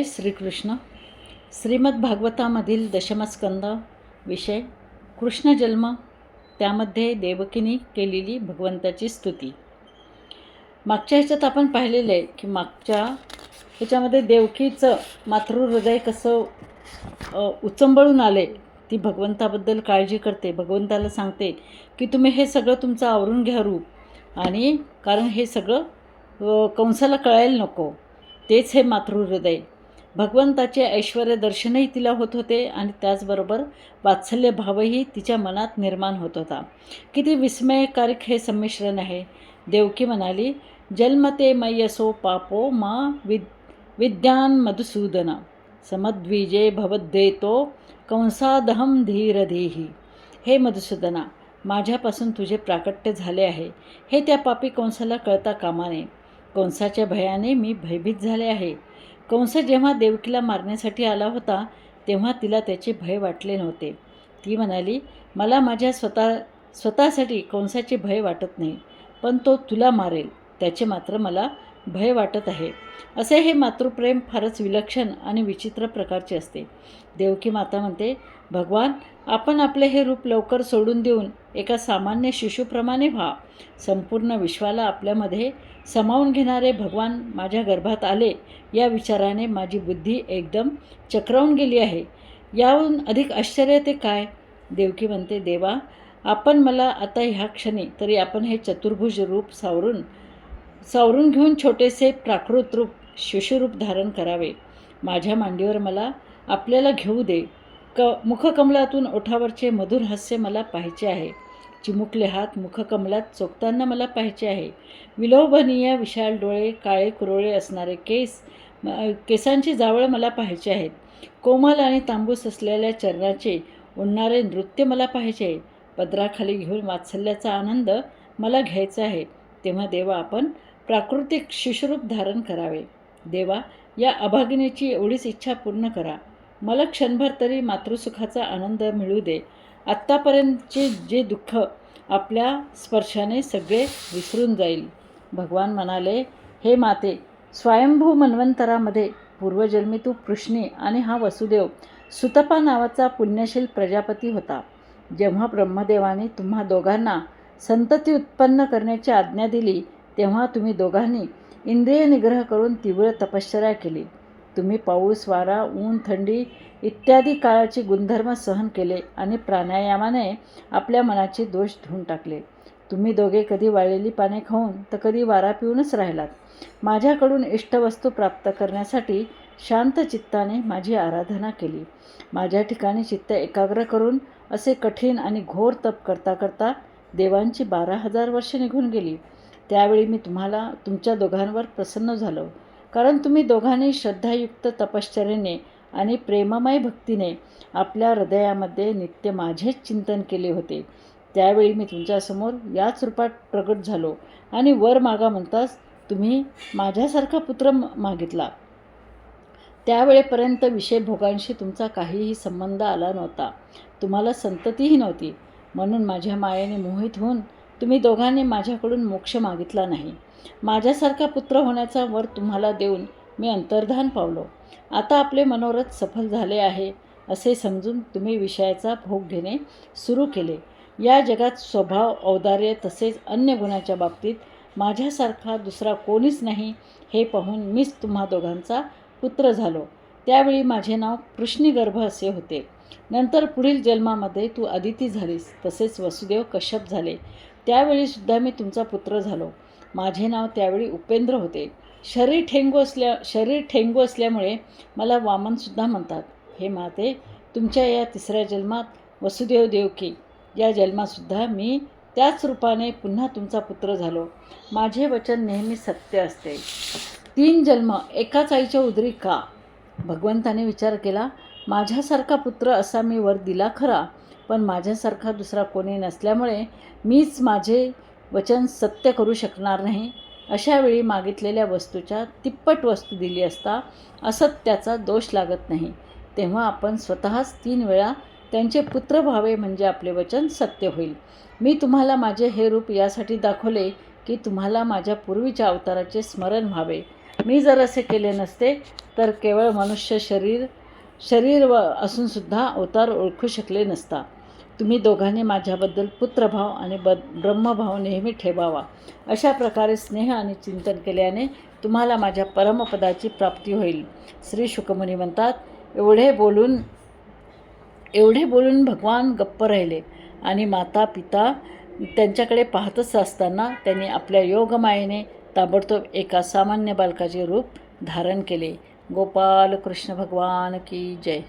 हे श्रीकृष्ण. श्रीमद भागवतामधील दशमस्कंद विषय कृष्ण जन्म त्यामध्ये देवकीने केलेली भगवंताची स्तुती. मागच्या ह्याच्यात आपण पाहिलेलं आहे की मागच्या ह्याच्यामध्ये देवकीचं मातृहृदय कसं उचंबळून आले ती भगवंताबद्दल काळजी करते भगवंताला सांगते की तुम्ही हे सगळं तुमचं आवरून घ्या रूप आणि कारण हे सगळं कंसाला कळायला नको तेच हे मातृहृदय भगवंताचे ऐश्वर दर्शनही तिला होत होते आणि त्याचबरोबर वात्सल्य भावही तिच्या मनात निर्माण होत होता. किती विस्मयकारक हे संमिश्रण आहे. देवकी म्हणाली जन्मते मय्यसो पापो मा विद विद्यान मधुसूदन। समद्विजे भवद्देतो कंसादहम धीरधीही। हे मधुसूदना माझ्यापासून तुझे प्राकट्य झाले आहे. हे त्या पापी कंसाला कळता कामा नये. कंसाच्या भयाने मी भयभीत झाले आहे. कंस जेव्हा देवकीला मारण्यासाठी आला होता तेव्हा तिला त्याचे भय वाटले नव्हते. ती म्हणाली मला माझ्या स्वतः स्वतःसाठी कंसाचे भय वाटत नाही पण तो तुला मारेल. त्याचे मात्र मला भय वाटत आहे. असे हे मातृप्रेम फारच विलक्षण आणि विचित्र प्रकारचे असते. देवकी माता म्हणते भगवान आपण आपले हे रूप लवकर सोडून देऊन एका सामान्य शिशुप्रमाणे व्हा. संपूर्ण विश्वाला आपल्यामध्ये सामावून घेणारे भगवान माझ्या गर्भात आले या विचाराने माझी बुद्धी एकदम चक्रावून गेली आहे. याहून अधिक आश्चर्य ते काय? देवकी म्हणते देवा आपण मला आता ह्या क्षणी तरी आपण हे चतुर्भुज रूप सावरून सावरून घेऊन छोटेसे प्राकृत रूप शिशुरूप धारण करावे. माझ्या मांडीवर मला आपल्याला घेऊ दे. क मुखकमलातून ओठावरचे मधुर हास्य मला पाहायचे आहे. चिमुकले हात मुखकमलात चोखताना मला पाहायचे आहे. विलोभनीय विशाल डोळे काळे कुरोळे असणारे केस केसांची जावळ मला पाहायचे आहेत. कोमल आणि तांबूस असलेल्या चरणाचे उडणारे नृत्य मला पाहायचे आहे. पदराखाली घेऊन वात्सल्याचा आनंद मला घ्यायचा आहे. तेव्हा देवा आपण प्राकृतिक शिशुरूप धारण करावे. देवा या अभागिनीची एवढीच इच्छा पूर्ण करा. मला क्षणभर तरी मातृसुखाचा आनंद मिळू दे. आत्तापर्यंतचे जे दुःख आपल्या स्पर्शाने सगळे विसरून जाईल. भगवान म्हणाले हे माते स्वयंभू मन्वंतरामध्ये पूर्वजन्मी तू कृष्णी आणि हा वसुदेव सुतपा नावाचा पुण्यशील प्रजापती होता. जेव्हा ब्रह्मदेवाने तुम्हा दोघांना संतती उत्पन्न करण्याची आज्ञा दिली तेव्हा तुम्ही दोघांनी इंद्रिय निग्रह करून तीव्र तपश्चर्या केली. तुम्ही पाऊस वारा ऊन थंडी इत्यादी काळाचे गुणधर्म सहन केले आणि प्राणायामाने आपल्या मनाचे दोष धुवून टाकले. तुम्ही दोघे कधी वाळलेली पाने खाऊन तर कधी वारा पिऊनच राहिलात. माझ्याकडून इष्टवस्तू प्राप्त करण्यासाठी शांत चित्ताने माझी आराधना केली. माझ्या ठिकाणी चित्त एकाग्र करून असे कठीण आणि घोर तप करता करता देवांची बारा हजार वर्षे निघून गेली. त्यावेळी मी तुम्हाला तुमच्या दोघांवर प्रसन्न झालो. कारण तुम्ही दोघांनी श्रद्धायुक्त तपश्चर्याने आणि प्रेममय भक्तीने आपल्या हृदयामध्ये नित्य माझेच चिंतन केले होते. त्यावेळी मी तुमच्यासमोर याच रूपात प्रगट झालो आणि वर मागा म्हणताच तुम्ही माझ्यासारखा पुत्र मागितला. त्यावेळेपर्यंत विषय भोगांशी तुमचा काहीही संबंध आला नव्हता. तुम्हाला संततीही नव्हती. म्हणून माझ्या मायेने मोहित होऊन तुम्ही दोघांनी माझ्याकडून मोक्ष मागितला नाही. माझ्यासारखा पुत्र होण्याचा वर तुम्हाला देऊन मी अंतर्धान पावलो. आता आपले मनोरथ सफल झाले आहे असे समजून तुम्ही विषयाचा भोग घेणे सुरू केले. या जगात स्वभाव औदार्य तसेच अन्य गुणाच्या बाबतीत माझ्यासारखा दुसरा कोणीच नाही हे पाहून मीच तुम्हा दोघांचा पुत्र झालो. त्यावेळी माझे नाव कृष्णीगर्भ असे होते. नंतर पुढील जन्मामध्ये तू अदिती झालीस तसेच वसुदेव कश्यप झाले. त्यावेळीसुद्धा मी तुमचा पुत्र झालो. माझे नाव त्यावेळी उपेंद्र होते. शरीर ठेंगू असल्या शरीर ठेंगू असल्यामुळे मला वामनसुद्धा म्हणतात. हे माते तुमच्या या तिसऱ्या जन्मात वसुदेव देवकी या जन्मातसुद्धा मी त्याच रूपाने पुन्हा तुमचा पुत्र झालो. माझे वचन नेहमी सत्य असते. तीन जन्म एकाच आईच्या उदरी का? भगवंताने विचार केला माझ्यासारखा पुत्र असा मी वर दिला खरा. पण माझ्यासारखा दुसरा कोणी नसल्यामुळे मीच माझे वचन सत्य करू शकणार नाही. अशावेळी मागितलेल्या वस्तूच्या तिप्पट वस्तू दिली असता असत्याचा दोष लागत नाही. तेव्हा आपण स्वतःच तीन वेळा त्यांचे पुत्र व्हावे म्हणजे आपले वचन सत्य होईल. मी तुम्हाला माझे हे रूप यासाठी दाखवले की तुम्हाला माझ्या पूर्वीच्या अवताराचे स्मरण व्हावे. मी जर असे केले नसते तर केवळ मनुष्य शरीर शरीर व असूनसुद्धा अवतार ओळखू शकले नसता. तुम्ही दोघांनी माझ्याबद्दल पुत्रभाव आणि ब ब्रह्मभाव नेहमी ठेवावा. अशा प्रकारे स्नेह आणि चिंतन केल्याने तुम्हाला माझ्या परमपदाची प्राप्ती होईल. श्री शुकमुनी म्हणतात एवढे बोलून एवढे बोलून भगवान गप्प राहिले आणि माता पिता त्यांच्याकडे पाहतच असताना त्यांनी आपल्या योगमायेने ताबडतोब एका सामान्य बालकाचे रूप धारण केले. गोपाल कृष्ण भगवान की जय.